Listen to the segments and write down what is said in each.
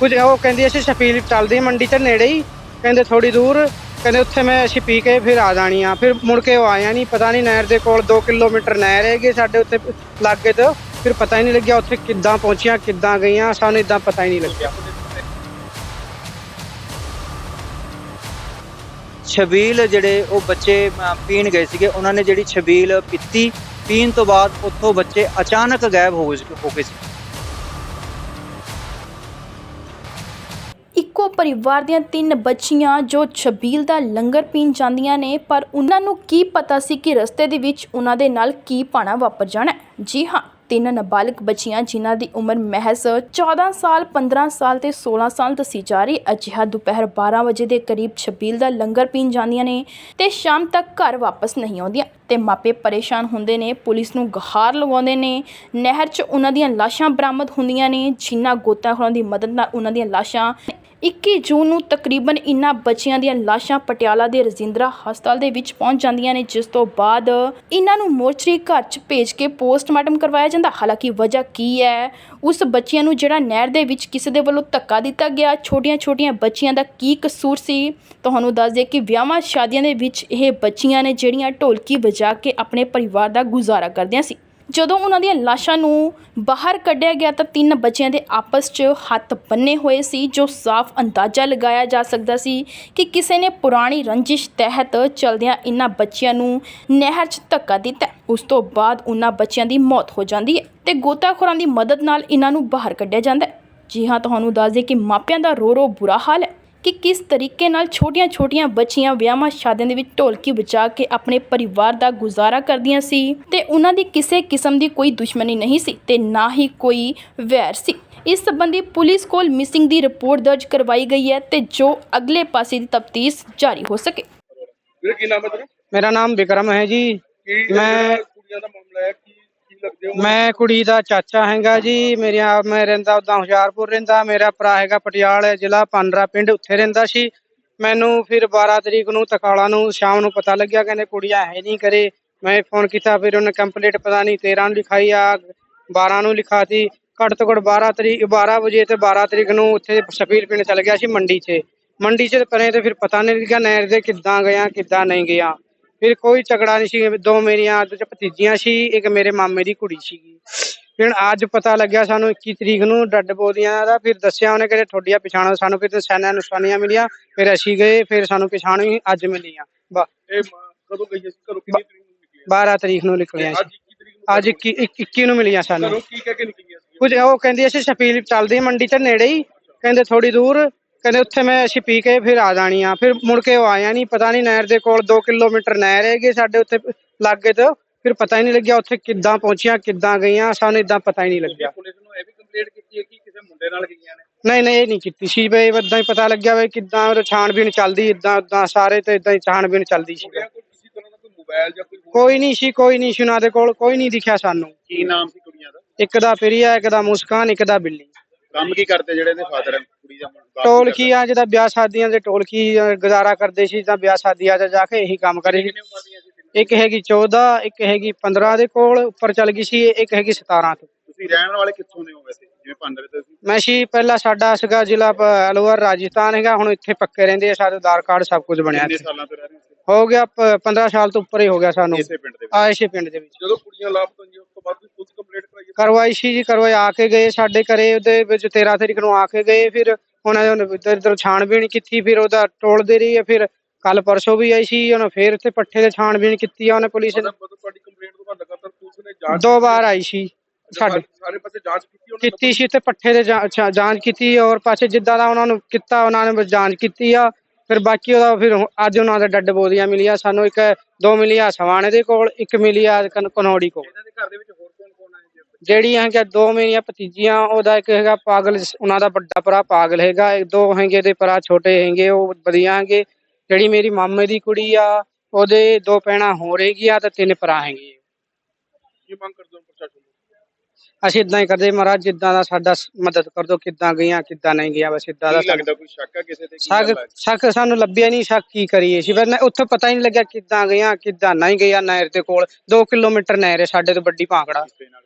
ਕੁਝ ਉਹ ਕਹਿੰਦੀ ਅਸੀਂ ਸ਼ਪੀਲ ਚੱਲਦੀ ਮੰਡੀ ਤੇ ਨੇੜੇ ਹੀ, ਕਹਿੰਦੇ ਥੋੜੀ ਦੂਰ, ਕਹਿੰਦੇ ਉੱਥੇ ਮੈਂ ਅਸੀਂ ਪੀ ਕੇ ਫਿਰ ਆ ਜਾਣੀ ਆ। ਫਿਰ ਮੁੜ ਕੇ ਉਹ ਆਇਆ ਨਹੀਂ, ਪਤਾ ਨਹੀਂ ਨਹਿਰ ਦੇ ਕੋਲ 2 ਕਿਲੋਮੀਟਰ ਨਹਿਰ ਹੈਗੀ ਸਾਡੇ ਉੱਥੇ ਲਾਗੇ ਤੋਂ, ਫਿਰ ਪਤਾ ਹੀ ਨਹੀਂ ਲੱਗਿਆ ਉੱਥੇ ਕਿੱਦਾਂ ਪਹੁੰਚੀਆਂ, ਕਿੱਦਾਂ ਗਈਆਂ, ਸਾਨੂੰ ਇਦਾਂ ਪਤਾ ਹੀ ਨਹੀਂ ਲੱਗਿਆ। ਛਬੀਲ ਜਿਹੜੇ ਉਹ ਬੱਚੇ ਪੀਣ ਗਏ ਸੀਗੇ, ਉਹਨਾਂ ਨੇ ਜਿਹੜੀ ਛਬੀਲ ਪੀਤੀ, ਪੀਣ ਤੋਂ ਬਾਅਦ ਉੱਥੋਂ ਬੱਚੇ ਅਚਾਨਕ ਗਾਇਬ ਹੋ ਗਏ ਸੀ- ਹੋ ਪਰਿਵਾਰ ਦੀਆਂ ਤਿੰਨ ਬੱਚੀਆਂ ਜੋ ਛਬੀਲ ਦਾ ਲੰਗਰ ਪੀਣ ਜਾਂਦੀਆਂ ਨੇ, ਪਰ ਉਹਨਾਂ ਨੂੰ ਕੀ ਪਤਾ ਸੀ ਕਿ ਰਸਤੇ ਦੇ ਵਿੱਚ ਉਹਨਾਂ ਦੇ ਨਾਲ ਕੀ ਪਾਣਾ ਵਾਪਰ ਜਾਣਾ ਹੈ। ਜੀ ਹਾਂ, ਤਿੰਨ ਨਾਬਾਲਗ ਬੱਚੀਆਂ ਜਿਨ੍ਹਾਂ ਦੀ ਉਮਰ ਮਹਿਜ਼ 14 ਸਾਲ 15 ਸਾਲ ਤੇ 16 ਸਾਲ ਦੱਸੀ ਜਾ ਰਹੀ ਅਜਿਹਾ ਦੁਪਹਿਰ 12 ਵਜੇ ਦੇ ਕਰੀਬ ਛਬੀਲ ਦਾ ਲੰਗਰ ਪੀਣ ਜਾਂਦੀਆਂ ਨੇ ਤੇ ਸ਼ਾਮ ਤੱਕ ਘਰ ਵਾਪਸ ਨਹੀਂ ਆਉਂਦੀਆਂ। ਤੇ ਮਾਪੇ ਪਰੇਸ਼ਾਨ ਹੁੰਦੇ ਨੇ, ਪੁਲਿਸ ਨੂੰ ਗਹਾਰ ਲਗਾਉਂਦੇ ਨੇ। ਨਹਿਰ 'ਚ ਉਹਨਾਂ ਦੀਆਂ ਲਾਸ਼ਾਂ ਬਰਾਮਦ ਹੁੰਦੀਆਂ ਨੇ, ਜਿਨ੍ਹਾਂ ਗੋਤਾਖੋਰਾਂ ਦੀ ਮਦਦ ਨਾਲ ਉਹਨਾਂ ਦੀਆਂ ਲਾਸ਼ਾਂ 21 ਜੂਨ ਨੂੰ ਤਕਰੀਬਨ ਇਨ੍ਹਾਂ ਬੱਚਿਆਂ ਦੀਆਂ ਲਾਸ਼ਾਂ ਪਟਿਆਲਾ ਦੇ ਰਜਿੰਦਰਾ ਹਸਪਤਾਲ ਦੇ ਵਿੱਚ ਪਹੁੰਚ ਜਾਂਦੀਆਂ ਨੇ, ਜਿਸ ਤੋਂ ਬਾਅਦ ਇਹਨਾਂ ਨੂੰ ਮੋਰਚਰੀ ਘਰ 'ਚ ਭੇਜ ਕੇ ਪੋਸਟਮਾਰਟਮ ਕਰਵਾਇਆ ਜਾਂਦਾ। ਹਾਲਾਂਕਿ ਵਜ੍ਹਾ ਕੀ ਹੈ? ਉਸ ਬੱਚਿਆਂ ਨੂੰ ਜਿਹੜਾ ਨਹਿਰ ਦੇ ਵਿੱਚ ਕਿਸੇ ਦੇ ਵੱਲੋਂ ਧੱਕਾ ਦਿੱਤਾ ਗਿਆ। ਛੋਟੀਆਂ-ਛੋਟੀਆਂ ਬੱਚੀਆਂ ਦਾ ਕੀ ਕਸੂਰ ਸੀ? ਤੁਹਾਨੂੰ ਦੱਸ ਦਈਏ ਕਿ ਵਿਆਹਾਂ ਸ਼ਾਦੀਆਂ ਦੇ ਵਿੱਚ ਇਹ ਬੱਚੀਆਂ ਨੇ ਜਿਹੜੀਆਂ ਢੋਲਕੀ ਵਜਾ ਕੇ ਆਪਣੇ ਪਰਿਵਾਰ ਦਾ ਗੁਜ਼ਾਰਾ ਕਰਦੀਆਂ ਸੀ। ਜਦੋਂ ਉਹਨਾਂ ਦੀਆਂ ਲਾਸ਼ਾਂ ਨੂੰ ਬਾਹਰ ਕੱਢਿਆ ਗਿਆ ਤਾਂ ਤਿੰਨ ਬੱਚਿਆਂ ਦੇ ਆਪਸ 'ਚ ਹੱਥ ਬੰਨੇ ਹੋਏ ਸੀ, ਜੋ ਸਾਫ਼ ਅੰਦਾਜ਼ਾ ਲਗਾਇਆ ਜਾ ਸਕਦਾ ਸੀ ਕਿ ਕਿਸੇ ਨੇ ਪੁਰਾਣੀ ਰੰਜਿਸ਼ ਤਹਿਤ ਚਲਦਿਆਂ ਇਹਨਾਂ ਬੱਚਿਆਂ ਨੂੰ ਨਹਿਰ 'ਚ ਧੱਕਾ ਦਿੱਤਾ। ਉਸ ਤੋਂ ਬਾਅਦ ਉਹਨਾਂ ਬੱਚਿਆਂ ਦੀ ਮੌਤ ਹੋ ਜਾਂਦੀ ਹੈ ਤੇ ਗੋਤਾਖੋਰਾਂ ਦੀ ਮਦਦ ਨਾਲ ਇਹਨਾਂ ਨੂੰ ਬਾਹਰ ਕੱਢਿਆ ਜਾਂਦਾ ਹੈ। ਜੀ ਹਾਂ, ਤੁਹਾਨੂੰ ਦੱਸ ਦਈਏ ਕਿ ਮਾਪਿਆਂ ਦਾ ਰੋ ਰੋ ਬੁਰਾ ਹਾਲ ਹੈ। ਕਿ ਕਿਸ ਤਰੀਕੇ ਨਾਲ ਛੋਟੀਆਂ-ਛੋਟੀਆਂ ਬੱਚੀਆਂ ਵਿਆਹਾਂ ਸ਼ਾਦੀਆਂ ਦੇ ਵਿੱਚ ਢੋਲਕੀ ਵਜਾ ਕੇ ਆਪਣੇ ਪਰਿਵਾਰ ਦਾ ਗੁਜ਼ਾਰਾ ਕਰਦੀਆਂ ਸੀ ਤੇ ਉਹਨਾਂ ਦੀ ਕਿਸੇ ਕਿਸਮ ਦੀ ਕੋਈ ਦੁਸ਼ਮਣੀ ਨਹੀਂ ਸੀ ਤੇ ਨਾ ਹੀ ਕੋਈ ਵੈਰ ਸੀ। ਇਸ ਸੰਬੰਧੀ ਪੁਲਿਸ ਕੋਲ ਮਿਸਿੰਗ ਦੀ ਰਿਪੋਰਟ ਦਰਜ ਕਰਵਾਈ ਗਈ ਹੈ ਤੇ ਜੋ ਅਗਲੇ ਪਾਸੇ ਦੀ ਤਫਤੀਸ਼ ਜਾਰੀ ਹੋ ਸਕੇ। ਵੀਰ ਕੀ ਨਾਮ ਹੈ ਤੇਰਾ? ਮੇਰਾ ਨਾਮ ਵਿਕਰਮ ਹੈ ਜੀ। ਕੀ ਮੈਂ- ਕੁੜੀਆਂ ਦਾ ਮਾਮਲਾ ਹੈ ਹੋ? ਮੈਂ ਕੁੜੀ ਦਾ ਚਾਚਾ ਹੈਗਾ ਜੀ ਮੇਰਾ ਮੈਂ ਰਹਿੰਦਾ ਉਦਾਂ ਹੁਸ਼ਿਆਰਪੁਰ ਰਹਿੰਦਾ, ਮੇਰਾ ਭਰਾ ਹੈਗਾ ਪਟਿਆਲਾ ਜ਼ਿਲ੍ਹਾ ਪਾਂਡਰਾ ਪਿੰਡ, ਉੱਥੇ ਰਹਿੰਦਾ ਸੀ। ਮੈਨੂੰ ਫਿਰ 12 ਤਰੀਕ ਨੂੰ ਤਕਾਲਾ ਨੂੰ ਸ਼ਾਮ ਨੂੰ ਪਤਾ ਲੱਗਿਆ, ਕਹਿੰਦੇ ਕੁੜੀਆਂ ਹੈ ਨਹੀਂ ਕਰੇ। ਮੈਂ ਫੋਨ ਕੀਤਾ, ਫਿਰ ਉਹਨੇ ਕੰਪਲੀਟ ਪਤਾ ਨਹੀਂ 13 ਨੂੰ ਲਿਖਾਈ, ਆ 12 ਨੂੰ ਲਿਖਾਤੀ। ਘੱਟ ਤੋਂ ਘੱਟ 12 ਤਰੀਕ 12 ਵਜੇ ਤੇ 12 ਤਰੀਕ ਨੂੰ ਉੱਥੇ ਸਫੀਰ ਪਿੰਡ ਚਲ ਗਿਆ ਸੀ ਮੰਡੀ 'ਚ। ਮੰਡੀ 'ਚ ਪਰੇ ਤੇ ਫਿਰ ਪਤਾ ਨਹੀਂ ਲੱਗਿਆ ਨਹਿਰ ਦੇ ਕਿੱਦਾਂ ਗਿਆ ਕਿੱਦਾਂ ਨਹੀਂ ਗਿਆ ਫਿਰ ਕੋਈ ਝਗੜਾ ਨਹੀਂ ਸੀ ਦੋ ਮੇਰੀਆਂ ਉਹਦੇ 'ਚ ਭਤੀਜੀਆਂ ਸੀ ਇੱਕ ਮੇਰੇ ਮਾਮੇ ਦੀ ਕੁੜੀ ਸੀਗੀ। ਫਿਰ ਅੱਜ ਪਤਾ ਲੱਗਿਆ ਸਾਨੂੰ 21 ਤਰੀਕ ਨੂੰ ਡੱਡ ਬੋਦੀਆਂ ਦਾ ਫਿਰ ਦੱਸਿਆ ਉਹਨੇ ਕਿ ਤੁਹਾਡੀਆਂ ਪਛਾਣੋ ਸਾਨੂੰ ਫਿਰ ਨਿਸ਼ਾਨਾਂ ਨਿਸ਼ਾਨੀਆਂ ਮਿਲੀਆਂ ਫਿਰ ਅਸੀਂ ਗਏ ਫਿਰ ਸਾਨੂੰ ਪਛਾਣ ਵੀ ਅੱਜ ਮਿਲੀਆਂ। ਬ- ਇਹ ਮਾਂ ਕਦੋਂ ਗਈ ਸੀ? ਘਰੋਂ ਕਿੰਨੀ ਤਰੀਕ ਨੂੰ ਨਿਕਲੀ 12 ਤਰੀਕ ਨੂੰ ਨਿਕਲੀਆਂ ਅੱਜ ਸੀ। 21 ਤਰੀਕ ਨੂੰ ਅੱਜ 21 21 ਨੂੰ ਮਿਲੀਆਂ ਸਾਨੂੰ। ਘਰੋਂ ਕੀ ਕਹਿ ਕੇ ਨਿਕਲੀਆਂ ਸੀ? ਕੁਝ ਉਹ ਕਹਿੰਦੀ ਅਸੀਂ ਸ਼ਪੀਲ ਚੱਲਦੀ ਮੰਡੀ ਤੇ ਨੇੜੇ ਹੀ ਕਹਿੰਦੇ ਥੋੜੀ ਦੂਰ ਕਹਿੰਦੇ ਉੱਥੇ ਮੈਂ ਅਸੀਂ ਪੀ ਕੇ ਫਿਰ ਆ ਜਾਣੀ ਆ। ਫਿਰ ਮੁੜ ਕੇ ਉਹ ਆਇਆ ਨਹੀਂ ਪਤਾ ਨਹੀਂ ਨਹਿਰ ਦੇ ਕੋਲ 2 ਕਿਲੋਮੀਟਰ ਨਹਿਰ ਹੈਗੀ ਸਾਡੇ ਉੱਥੇ ਲਾਗੇ ਤੇ। ਫਿਰ ਪਤਾ ਹੀ ਨਹੀਂ ਲੱਗਿਆ ਉੱਥੇ ਕਿੱਦਾਂ ਪਹੁੰਚੀਆਂ ਕਿੱਦਾਂ ਗਈਆਂ ਸਾਨੂੰ ਇਦਾਂ ਪਤਾ ਹੀ ਨਹੀਂ ਲੱਗਿਆ। ਪੁਲਿਸ ਨੂੰ ਇਹ ਵੀ ਕੰਪਲੇਂਟ ਕੀਤੀ ਹੈ ਕਿ ਕਿਸੇ ਮੁੰਡੇ ਨਾਲ ਗਈਆਂ ਨੇ? ਨਹੀਂ ਨਹੀਂ ਇਹ ਨਹੀਂ ਕੀਤੀ ਸੀ ਬਈ ਇਦਾਂ ਹੀ ਪਤਾ ਲੱਗਿਆ ਬਈ ਕਿੱਦਾਂ ਉਹ ਛਾਣਬੀਣ ਚੱਲਦੀ ਇਦਾਂ ਉਦਾਂ ਸਾਰੇ ਤੇ ਇਦਾਂ ਹੀ ਛਾਣਬੀਣ ਚੱਲਦੀ ਸੀ। ਕੁੜੀਆਂ ਕੋਲ ਕਿਸੇ ਤਰ੍ਹਾਂ ਦਾ ਕੋਈ ਮੋਬਾਈਲ ਜਾਂ ਕੋਈ ਹੋਰ- ਕੋਈ ਨਹੀਂ ਸੀ ਕੋਈ ਨਹੀਂ ਸੀ ਉਹਨਾਂ ਦੇ ਕੋਲ ਕੋਈ ਨਹੀਂ ਦਿਖਿਆ ਸਾਨੂੰ। ਕੀ ਨਾਮ ਸੀ ਕੁੜੀਆਂ ਦਾ? ਇੱਕ ਦਾ ਪ੍ਰਿਆ ਇੱਕ ਦਾ ਮੁਸਕਾਨ ਇੱਕ ਦਾ ਬਿੱਲੀ। ਕੰਮ ਕੀ ਕਰਦੇ ਜਿਹੜੇ ਦੇ ਫਾਦਰ ਹੈ ਕੁੜੀ ਦਾ ਬਾਪ ਟੋਲ ਕੀ ਕੀ ਆ ਜਿਹਦਾ ਵਿਆਹ ਸ਼ਾਦੀਆਂ ਦੇ ਟੋਲ ਕੀ ਅ, ਗੁਜ਼ਾਰਾ ਕਰਦੇ ਸੀ ਤਾਂ ਵਿਆਹ ਸ਼ਾਦੀਆਂ 'ਚ ਜਾ ਕੇ ਇਹੀ ਕੰਮ ਕਰੇ ਸੀ। ਸੀ? ਇੱਕ ਹੈਗੀ 14 ਇੱਕ ਹੈਗੀ 15 ਦੇ ਕੋਲ ਉੱਪਰ ਚੱਲ ਗਈ ਸੀ ਇੱਕ ਹੈਗੀ 17 ਤੋਂ। ਤੁਸੀਂ ਰਹਿਣ ਵਾਲੇ ਕਿੱਥੋਂ ਦੇ ਹੋ ਵੈਸੇ? ਜਿਵੇਂ ਪੰਦਰ ਤੇ ਸੀ ਮੈਂ ਸੀ ਪਹਿਲਾਂ ਸਾਡਾ ਸੀਗਾ ਜ਼ਿਲ੍ਹਾ ਅਲਵਰ ਰਾਜਸਥਾਨ ਹੈਗਾ ਹੁਣ ਇੱਥੇ ਪੱਕੇ ਰਹਿੰਦੇ ਆ ਸਾਡੇ ਆਧਾਰ ਕਾਰਡ ਸਭ ਕੁਝ ਬਣਿਆ ਕਿੰਨੇ ਇੱਥੇ। ਸਾਲਾਂ ਤੋਂ ਰਹਿ ਰਹੇ ਹੋ? ਹੋ ਗਿਆ ਪ- 15 ਸਾਲ ਤੋਂ ਉੱਪਰ ਹੀ ਹੋ ਗਿਆ ਸਾਨੂੰ। ਇਸੇ ਪਿੰਡ ਦੇ ਵਿੱਚ। ਪਿੰਡ ਦੇ ਵਿੱਚ। ਜਦੋਂ ਕੁੜੀਆਂ ਲਾਪਤਾ ਹੋਈਆਂ ਉਸ ਤੋਂ ਬਾਅਦ ਵੀ ਪੁਲਿਸ ਕੰਪਲੇਂਟ ਕਰਾਈ ਹੈ? ਕਰਵਾਈ ਸੀ ਜੀ ਕਰਵਾਈ ਆ ਕੇ ਗਏ ਸਾਡੇ ਘਰੇ ਉਹਦੇ ਵਿੱਚ 13 ਤਰੀਕ ਨੂੰ ਆ ਕੇ ਗਏ ਫਿਰ ਉਹਨਾਂ ਨੇ ਇੱਧਰ ਇੱਧਰ ਛਾਣਬੀਣ ਕੀਤੀ ਫਿਰ ਉਹਦਾ ਟੋਲਦੇ ਰਹੀ ਹੈ ਫਿਰ ਕੱਲ ਪਰਸੋਂ ਵੀ ਆਈ ਸੀ ਉਹਨੇ ਫਿਰ ਇੱਥੇ ਪੱਠੇ ਦੇ ਛਾਣਬੀਣ ਕੀਤੀ ਆ ਉਹਨੇ ਪੁਲਿਸ ਨੇ। ਮਤਲਬ ਮਤਲਬ ਤੁਹਾਡੀ ਕੰਪਲੇਂਟ ਤੋਂ ਬਾਅਦ ਲਗਾਤਾਰ ਪੁਲਿਸ ਨੇ ਜਾਂਚ ਦੋ ਵਾਰ ਆਈ ਸੀ ਸਾਡੇ। ਸਾਰੇ ਪਾਸੇ ਜਾਂਚ ਕੀਤੀ ਉਹਨੇ? ਕੀਤੀ ਸੀ ਤੇ ਪੱਠੇ ਦੇ ਜਾਂਚ ਕੀਤੀ ਔਰ ਪਾਸੇ ਜਿੱਦਾਂ ਦਾ ਉਹਨਾਂ ਨੂੰ ਕੀਤਾ ਉਹਨਾਂ ਨੇ ਜਾਂਚ ਕੀਤੀ ਆ ਫਿਰ ਬਾਕੀ ਉਹਦਾ ਫਿਰ ਅੱਜ ਉਹਨਾਂ ਦੇ ਡੱਡ ਬੋਦੀਆਂ ਮਿਲੀਆਂ ਸਾਨੂੰ ਇੱਕ ਦੋ ਮਿਲੀਆਂ ਸਵਾਣੇ ਦੇ ਕੋਲ ਇੱਕ ਮਿਲੀ ਆ ਕਨ- ਕਨੌੜੀ ਕੋਲ। ਇਹਨਾਂ ਦੇ ਘਰ ਦੇ ਵਿੱਚ ਹੋਰ ਕੌਣ ਕੌਣ ਆਏ ਜੀ ਜਿਹੜੀਆਂ ਹੈਗੀਆਂ ਦੋ ਮੇਰੀਆਂ ਭਤੀਜੀਆਂ ਉਹਦਾ ਇੱਕ ਹੈਗਾ ਪਾਗਲ ਉਹਨਾਂ ਦਾ ਵੱਡਾ ਭਰਾ ਪਾਗਲ ਹੈਗਾ ਇੱਕ ਦੋ ਹੈਗੇ ਦੇ ਭਰਾ ਛੋਟੇ ਹੈਗੇ ਉਹ ਵਧੀਆ ਹੈਗੇ। ਜਿਹੜੀ ਮੇਰੀ ਮਾਮੇ ਦੀ ਕੁੜੀ ਆ ਉਹਦੇ ਦੋ ਭੈਣਾਂ ਹੋ ਰਹੇਗੀਆਂ ਤੇ ਤਿੰਨ ਭਰਾ ਹੈਗੇ। ਕੀ ਮੰਗ ਕਰਦੇ ਹੋ ਪ੍ਰਸ਼ਾਸਨ ਨੂੰ ਅਸੀਂ ਇਦਾਂ ਹੀ ਕਰਦੇ ਮਹਾਰਾਜ ਜਿੱਦਾਂ ਦਾ ਸਾਡਾ ਮਦਦ ਕਰ ਦੋ ਕਿੱਦਾਂ ਗਈਆਂ ਕਿੱਦਾਂ ਨਹੀਂ ਗਿਆ ਬਸ ਇਦਾਂ ਦਾ ਕੀ ਲੱਗਦਾ ਕੋਈ ਸ਼ੱਕ ਕਿਸੇ ਤੇ? ਕੀ ਸਾਨੂੰ ਲੱਭਿਆ ਨਹੀਂ ਸ਼ੱਕ ਕੀ ਕਰੀਏ ਸੀ ਪਰ ਉੱਥੇ ਪਤਾ ਹੀ ਨਹੀਂ ਲੱਗਿਆ ਕਿੱਦਾਂ ਗਈਆਂ ਕਿੱਦਾਂ ਨਹੀਂ ਗਈਆਂ ਨਹਿਰ ਦੇ ਕੋਲ। 2 ਕਿਲੋਮੀਟਰ ਨਹਿਰ ਹੈ ਸਾਡੇ ਤੋਂ ਵੱਡੀ ਭਾਂਕੜਾ ਨਾਲ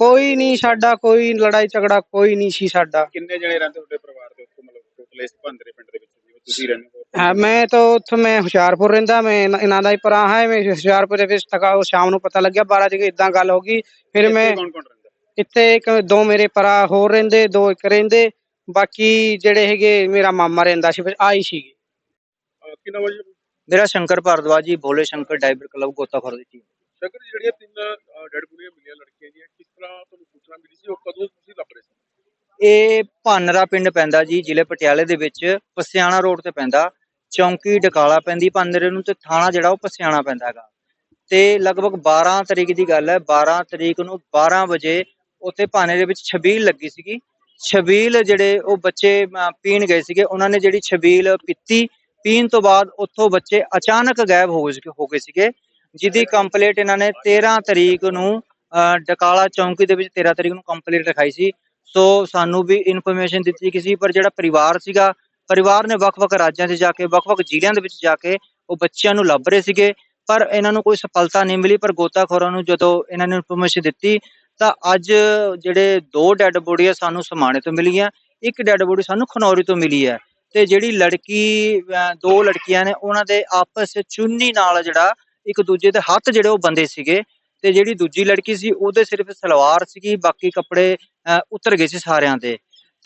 ਕੋਈ ਨਹੀਂ ਸਾਡਾ ਕੋਈ ਲੜਾਈ ਝਗੜਾ ਕੋਈ ਨਹੀਂ ਸੀ ਸਾਡਾ। ਕਿੰਨੇ ਜਣੇ ਰਹਿੰਦੇ ਤੁਹਾਡੇ ਪਰਿਵਾਰ ਦੇ ਉੱਤੇ ਮਤਲਬ ਟੋਟਲ ਇਸ ਭੰਦਰੇ ਪਿੰਡ ਦੇ ਵਿੱਚ ਜਿਵੇਂ ਤੁਸੀਂ ਰਹਿੰਦੇ ਹੋ? ਹਾਂ, ਮੈਂ ਤਾਂ ਉੱਥੇ ਮੈਂ ਹੁਸ਼ਿਆਰਪੁਰ ਰਹਿੰਦਾ ਮੈਂ ਇਹਨਾਂ- ਇਹਨਾਂ ਦਾ ਹੀ ਭਰਾ ਹੈ ਮੈਂ ਹੁਸ਼ਿਆਰਪੁਰ ਦੇ ਵਿੱਚ ਤੱਕ ਸ਼ਾਮ ਨੂੰ ਪਤਾ ਲੱਗਿਆ 12 ਵਜੇ ਇਦਾਂ ਗੱਲ ਹੋ ਗਈ ਫਿਰ ਮੈਂ ਕੌਣ ਕੌਣ ਰਹਿੰਦਾ? ਇੱਥੇ ਇੱਕ ਦੋ ਮੇਰੇ ਭਰਾ ਹੋਰ ਰਹਿੰਦੇ ਦੋ ਇੱਕ ਰਹਿੰਦੇ ਬਾਕੀ ਜਿਹੜੇ ਹੈਗੇ ਮੇਰਾ ਮਾਮਾ ਰਹਿੰਦਾ ਸੀ ਫਿਰ ਆਈ ਸੀਗੀ। ਅਹ ਕਿੰਨਾ ਵਜੇ? ਮੇਰਾ ਸ਼ੰਕਰ ਭਾਰਦਵਾਜ ਜੀ ਭੋਲੇ ਸ਼ੰਕਰ ਡਾਈਵਰ ਕਲੱਬ ਗੋਤਾਖੋਰ ਦੀ ਟੀਮ ਸ਼ਕਰ ਜਿਹੜੀਆਂ ਤਿੰਨ ਡੈਡ ਬੁੜੀਆਂ ਮਿਲੀਆਂ ਲੜਕੀਆਂ ਦੀਆਂ, ਕਿਸ ਤਰ੍ਹਾਂ ਤੁਹਾਨੂੰ ਸੂਚਨਾ ਮਿਲੀ ਸੀ ਉਹ ਕਦੋਂ ਤੁਸੀਂ ਲੱਭ ਰਹੇ ਸੀ? ਇਹ ਭਾਨਰਾ ਪਿੰਡ ਪੈਂਦਾ ਜੀ, ਜ਼ਿਲ੍ਹੇ ਪਟਿਆਲੇ ਦੇ ਵਿੱਚ, ਪਸਿਆਣਾ ਰੋਡ ਤੇ ਪੈਂਦਾ। ਚੌਂਕੀ ਡਕਾਲਾ ਪੈਂਦੀ, ਭਾਨਰੇ ਨੂੰ ਤੇ ਥਾਣਾ ਜਿਹੜਾ ਉਹ ਪਸਿਆਣਾ ਪੈਂਦਾ ਹੈਗਾ। ਤੇ ਲਗਭਗ 12 ਤਰੀਕ ਦੀ ਗੱਲ ਹੈ 12 ਤਰੀਕ ਨੂੰ 12 ਵਜੇ ਉੱਥੇ ਭਾਨੇ ਦੇ ਵਿੱਚ ਛਬੀਲ ਲੱਗੀ ਸੀਗੀ। ਛਬੀਲ ਜਿਹੜੇ ਉਹ ਬੱਚੇ ਪੀਣ ਗਏ ਸੀਗੇ, ਉਹਨਾਂ ਨੇ ਜਿਹੜੀ ਛਬੀਲ ਪੀਤੀ, ਪੀਣ ਤੋਂ ਬਾਅਦ ਉੱਥੋਂ ਬੱਚੇ ਅਚਾਨਕ ਗਾਇਬ ਹੋ ਗਏ ਸੀਗੇ। ਜਿਹਦੀ ਕੰਪਲੀਟ ਇਹਨਾਂ ਨੇ 13 ਤਰੀਕ ਨੂੰ ਡਕਾਲਾ ਚੌਂਕੀ ਦੇ ਵਿੱਚ 13 ਤਰੀਕ ਨੂੰ ਕੰਪਲੀਟ ਲਿਖਾਈ ਸੀ। ਸੋ ਸਾਨੂੰ ਵੀ ਇਨਫੋਰਮੇਸ਼ਨ ਦਿੱਤੀ ਗਈ ਸੀ, ਪਰ ਜਿਹੜਾ ਪਰਿਵਾਰ ਸੀਗਾ, ਪਰਿਵਾਰ ਨੇ ਵੱਖ-ਵੱਖ ਰਾਜਾਂ 'ਚ ਜਾ ਕੇ, ਵੱਖ-ਵੱਖ ਜ਼ਿਲ੍ਹਿਆਂ ਦੇ ਵਿੱਚ ਜਾ ਕੇ ਉਹ ਬੱਚਿਆਂ ਨੂੰ ਲੱਭ ਰਹੇ ਸੀਗੇ। ਪਰ ਇਹਨਾਂ ਨੂੰ ਕੋਈ ਸਫਲਤਾ ਨਹੀਂ ਮਿਲੀ, ਪਰ ਗੋਤਾਖੋਰਾਂ ਨੂੰ ਜਦੋਂ ਇਹਨਾਂ ਨੇ ਇਨਫੋਰਮੇਸ਼ਨ ਦਿੱਤੀ, ਤਾਂ ਅੱਜ ਜਿਹੜੇ ਦੋ ਡੈੱਡ ਬੋਡੀਆਂ ਸਾਨੂੰ ਸਮਾਣੇ ਤੋਂ ਮਿਲੀਆਂ, ਇੱਕ ਡੈੱਡ ਬੋਡੀ ਸਾਨੂੰ ਖਨੌਰੀ ਤੋਂ ਮਿਲੀ ਹੈ। ਤੇ ਜਿਹੜੀ ਲੜਕੀ ਦੋ ਲੜਕੀਆਂ ਨੇ, ਉਹਨਾਂ ਦੇ ਆਪਸ 'ਚ ਚੁੰਨੀ ਨਾਲ ਜਿਹੜਾ ਇੱਕ ਦੂਜੇ ਦੇ ਹੱਥ ਜਿਹੜੇ ਉਹ ਬੰਦੇ ਸੀਗੇ ਤੇ ਜਿਹੜੀ ਦੂਜੀ ਲੜਕੀ ਸੀ ਉਹਦੇ ਸਿਰਫ ਸਲਵਾਰ ਸੀਗੀ, ਬਾਕੀ ਕੱਪੜੇ ਉਤਰ ਗਏ ਸੀ ਸਾਰਿਆਂ ਦੇ।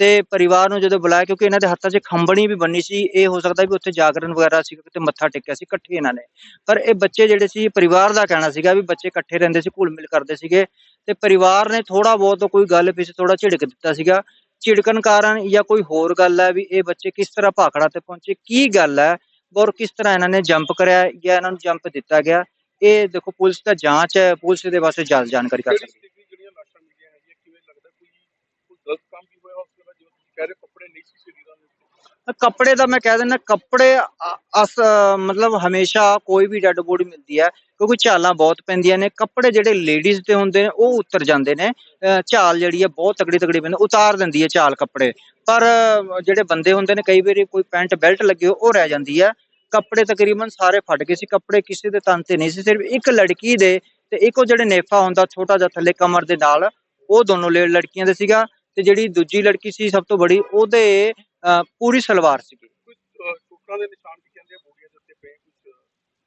ਤੇ ਪਰਿਵਾਰ ਨੂੰ ਜਦੋਂ ਬੁਲਾਇਆ, ਕਿਉਂਕਿ ਇਹਨਾਂ ਦੇ ਹੱਥਾਂ 'ਚ ਖੰਬਣੀ ਵੀ ਬੰਨੀ ਸੀ, ਇਹ ਹੋ ਸਕਦਾ ਵੀ ਉੱਥੇ ਜਾਗਰਣ ਵਗੈਰਾ ਸੀ ਕਿਤੇ ਮੱਥਾ ਟੇਕਿਆ ਸੀ, ਇਕੱਠੇ ਇਹਨਾਂ ਨੇ। ਪਰ ਇਹ ਬੱਚੇ ਜਿਹੜੇ ਸੀ, ਪਰਿਵਾਰ ਦਾ ਕਹਿਣਾ ਸੀਗਾ ਵੀ ਬੱਚੇ ਇਕੱਠੇ ਰਹਿੰਦੇ ਸੀ ਘੁਲ ਮਿਲ ਕਰਦੇ ਸੀਗੇ। ਤੇ ਪਰਿਵਾਰ ਨੇ ਥੋੜਾ ਬਹੁਤ ਕੋਈ ਗੱਲ ਪਿੱਛੇ ਥੋੜਾ ਝਿੜਕ ਦਿੱਤਾ ਸੀਗਾ। ਝਿੜਕਣ ਕਾਰਨ ਜਾਂ ਕੋਈ ਹੋਰ ਗੱਲ ਹੈ ਵੀ ਇਹ ਬੱਚੇ ਕਿਸ ਤਰ੍ਹਾਂ ਭਾਖੜਾ ਤੇ ਪਹੁੰਚੇ, ਕੀ ਗੱਲ ਹੈ? ਔਰ ਕਿਸ ਤਰ੍ਹਾਂ ਇਹਨਾਂ ਨੇ ਜੰਪ ਕਰਿਆ ਜਾਂ ਇਹਨਾਂ ਨੂੰ ਜੰਪ ਦਿੱਤਾ ਗਿਆ ਇਹ ਦੇਖੋ ਪੁਲਿਸ ਦਾ ਜਾਂਚ ਹੈ ਪੁਲਿਸ ਦੇ ਵਾਸਤੇ ਜਲਦ ਜਾਣਕਾਰੀ ਕਰ ਸਕਦੀ ਹੈ। ਸਥਿਤੀ ਜਿਹੜੀਆਂ ਲਾਸ਼ਾਂ ਮਿਲੀਆਂ ਹੈਗੀਆਂ ਕਿਵੇਂ ਲੱਗਦਾ ਕੋਈ ਕੋਈ ਗਲਤ ਕੰਮ ਵੀ ਹੋਇਆ ਉਸ ਦਾ ਜਿਵੇਂ ਤੁਸੀਂ ਕਹਿ ਰਹੇ ਹੋ ਕੱਪੜੇ ਨਹੀਂ ਸੀ ਸਰੀਰਾਂ ਦੇ ਉੱਤੇ ਕੱਪੜੇ ਦਾ ਮੈਂ ਕਹਿ ਦਿੰਦਾ, ਕੱਪੜੇ ਅਸ, ਮਤਲਬ ਹਮੇਸ਼ਾ ਕੋਈ ਵੀ ਡੈੱਡ ਬੋਡੀ ਮਿਲਦੀ ਹੈ, ਕਿਉਂਕਿ ਝਾਲਾਂ ਬਹੁਤ ਪੈਂਦੀਆਂ ਨੇ, ਕੱਪੜੇ ਜਿਹੜੇ ਲੇਡੀਜ਼ ਦੇ ਹੁੰਦੇ ਨੇ, ਉਹ ਉਤਰ ਜਾਂਦੇ ਨੇ ਝਾਲ ਜਿਹੜੀ ਹੈ ਬਹੁਤ ਤਗੜੀ ਤਗੜੀ ਪੈਂਦੀ, ਉਤਾਰ ਦਿੰਦੀ ਹੈ ਝਾਲ ਕੱਪੜੇ, ਪਰ ਜਿਹੜੇ ਬੰਦੇ ਹੁੰਦੇ ਨੇ, ਕਈ ਵਾਰੀ ਕੋਈ ਪੈਂਟ, ਬੈਲਟ ਲੱਗੇ ਹੋ ਉਹ ਰਹਿ ਜਾਂਦੀ ਹੈ, ਕੱਪੜੇ ਤਕਰੀਬਨ ਸਾਰੇ ਫਟ ਗਏ ਸੀ, ਕੱਪੜੇ ਕਿਸੇ ਦੇ ਤਨ ਤੇ ਨਹੀਂ ਸੀ, ਸਿਰਫ ਇੱਕ ਲੜਕੀ ਦੇ ਤੇ ਇੱਕ ਉਹ ਜਿਹੜੇ ਨੇਫਾ ਹੁੰਦਾ, ਛੋਟਾ ਜਿਹਾ ਥੱਲੇ ਕਮਰ ਦੇ ਨਾਲ, ਉਹ ਦੋਨੋਂ ਲੇ- ਲੜਕੀਆਂ ਦੇ ਸੀਗਾ, ਤੇ ਜਿਹੜੀ ਦੂਜੀ ਲੜਕੀ ਸੀ, ਸਭ ਤੋਂ ਬੜੀ, ਉਹਦੇ ਪੂਰੀ ਸਲਵਾਰ ਸੀਗੀ। ਚੋਟਾਂ ਦੇ ਨਿਸ਼ਾਨ ਵੀ ਕਹਿੰਦੇ ਆ ਬੋਡੀਆਂ ਦੇ ਉੱਤੇ ਪਏ ਕੁਝ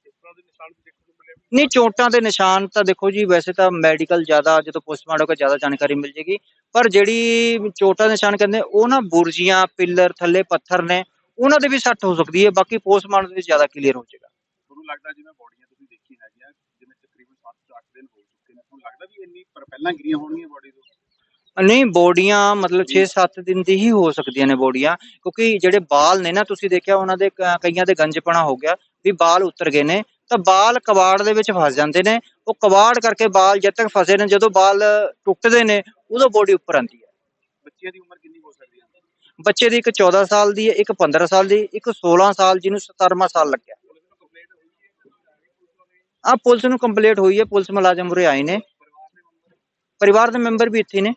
ਇਸ ਤਰ੍ਹਾਂ ਦੇ ਨਿਸ਼ਾਨ ਵੀ ਦੇਖਣ ਨੂੰ ਮਿਲੇ ਨਹੀਂ ਚੋਟਾਂ ਦੇ ਨਿਸ਼ਾਨ ਤਾਂ ਦੇਖੋ ਜੀ ਵੈਸੇ ਤਾਂ ਮੈਡੀਕਲ ਜ਼ਿਆਦਾ ਜਦੋਂ ਪੋਸਟਮਾਰਟਮ ਹੋਗਾ ਜ਼ਿਆਦਾ ਜਾਣਕਾਰੀ ਮਿਲ ਜੇਗੀ। ਪਰ ਜਿਹੜੀ ਚੋਟਾਂ ਦੇ ਨਿਸ਼ਾਨ ਕਹਿੰਦੇ ਉਹ ਨਾ ਬੁਰਜੀਆਂ ਪਿੱਲਰ ਥੱਲੇ ਪੱਥਰ ਨੇ ਉਹਨਾਂ ਦੇ ਵੀ ਸੱਟ ਹੋ ਸਕਦੀ ਹੈ ਬਾਕੀ ਪੋਸਟਮਾਰਟਮ ਦੇ ਵਿੱਚ ਜ਼ਿਆਦਾ ਕਲੀਅਰ ਹੋ ਜਾਏਗਾ ਤੁਹਾਨੂੰ ਲੱਗਦਾ ਜਿਵੇਂ ਬੋਡੀਆਂ ਤੁਸੀਂ ਦੇਖੀ ਹੈਗੀਆਂ ਜਿਵੇਂ ਤਕਰੀਬਨ 7-8 ਦਿਨ ਹੋ ਚੁੱਕੇ ਨੇ ਤੁਹਾਨੂੰ ਲੱਗਦਾ ਵੀ ਇੰਨੀ ਪਰ ਪਹਿਲਾਂ ਗਿਰੀਆਂ ਹੋਣਗੀਆਂ ਬੋਡੀ ਤੋਂ? ਨਹੀਂ ਬੋਡੀਆਂ ਮਤਲਬ 6-7 ਦਿਨ ਦੀ ਹੀ ਹੋ ਸਕਦੀਆਂ ਨੇ ਬੋਡੀਆਂ ਕਿਉਂਕਿ ਜਿਹੜੇ ਬਾਲ ਨੇ ਨਾ ਤੁਸੀਂ ਦੇਖਿਆ ਉਹਨਾਂ ਦੇ ਕ- ਕਈਆਂ ਦੇ ਗੰਜਪਣਾ ਹੋ ਗਿਆ ਵੀ ਬਾਲ ਉਤਰ ਗਏ ਨੇ ਤਾਂ ਬਾਲ ਕਬਾੜ ਦੇ ਵਿੱਚ ਫਸ ਜਾਂਦੇ ਨੇ ਉਹ ਕਬਾੜ ਕਰਕੇ ਬਾਲ ਜਦ ਤੱਕ ਫਸੇ ਨੇ ਜਦੋਂ ਬਾਲ ਟੁੱਟਦੇ ਨੇ ਉਦੋਂ ਬੋਡੀ ਉੱਪਰ ਆਉਂਦੀ ਹੈ। ਬੱਚਿਆਂ ਦੀ ਉਮਰ ਕਿੰਨੀ ਹੋ ਸਕਦੀ ਹੈ? ਬੱਚੇ ਦੀ ਇੱਕ 14 ਸਾਲ ਦੀ ਹੈ ਇੱਕ 15 ਸਾਲ ਦੀ ਇੱਕ 16 ਸਾਲ ਜਿਹਨੂੰ 17ਵਾਂ ਸਾਲ ਲੱਗਿਆ। ਆ ਪੁਲਿਸ ਨੂੰ ਕੰਪਲੀਟ ਹੋਈ ਹੈ ਪੁਲਿਸ ਮੁਲਾਜ਼ਮ ਉਰੇ ਆਏ ਨੇ। ਪਰਿਵਾਰ ਦੇ ਮੈਂਬਰ ਵੀ ਇੱਥੇ ਨੇ।